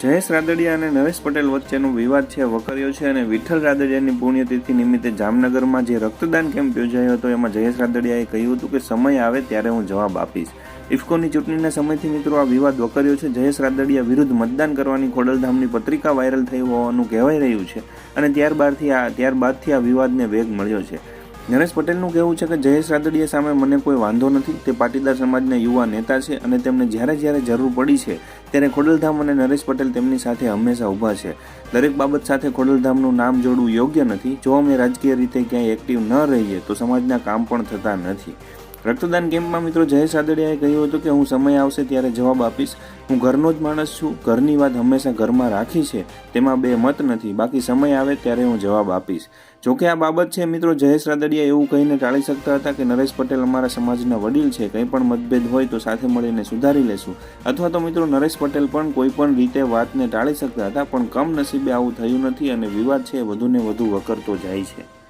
જયેશ રાદડિયા અને નરેશ પટેલ વચ્ચેનો વિવાદ છે, વકર્યો છે અને વિઠ્ઠલ રાદડિયાની પુણ્યતિથિ નિમિત્તે જામનગરમાં જે રક્તદાન કેમ્પ યોજાયો હતો, એમાં જયેશ રાદડિયાએ કહ્યું હતું કે સમય આવે ત્યારે હું જવાબ આપીશ. ઇફકોની ચૂંટણીના સમયથી મિત્રો આ વિવાદ વકર્યો છે. જયેશ રાદડિયા વિરુદ્ધ મતદાન કરવાની ખોડલધામની પત્રિકા વાયરલ થઈ હોવાનું કહેવાઈ રહ્યું છે અને ત્યારબાદથી આ ત્યારબાદથી આ વિવાદને વેગ મળ્યો છે. નરેશ પટેલનું કહેવું છે કે જયેશ રાદડિયા સામે મને કોઈ વાંધો નથી. તે પાટીદાર સમાજના યુવા નેતા છે અને તેમને જ્યારે જ્યારે જરૂર પડી છે ત્યારે ખોડલધામ અને નરેશ પટેલ તેમની સાથે હંમેશા ઊભા છે. દરેક બાબત સાથે ખોડલધામનું નામ જોડવું યોગ્ય નથી. જો અમે રાજકીય રીતે ક્યાંય એક્ટિવ ન રહીએ તો સમાજના કામ પણ થતા નથી. રક્તદાન કેમ્પમાં મિત્રો જયેશ રાદડિયાએ કહ્યું હતું કે હું સમય આવશે ત્યારે જવાબ આપીશ. હું ઘરનો જ માણસ છું. ઘરની વાત હંમેશા ઘરમાં રાખી છે. તેમાં બે મત નથી. બાકી સમય આવે ત્યારે હું જવાબ આપીશ. જોકે આ બાબત છે મિત્રો, જયેશ રાદડિયા એવું કહીને ટાળી શકતા હતા કે નરેશ પટેલ અમારા સમાજના વડીલ છે. કંઈ પણ મતભેદ હોય તો સાથે મળીને સુધારી લેશું. અથવા તો મિત્રો, નરેશ પટેલ પણ કોઈ પણ રીતે વાતને ટાળી શકતા હતા, પણ કમનસીબે આવું થયું નથી અને વિવાદ છે વધુને વધુ વકરતો જાય છે.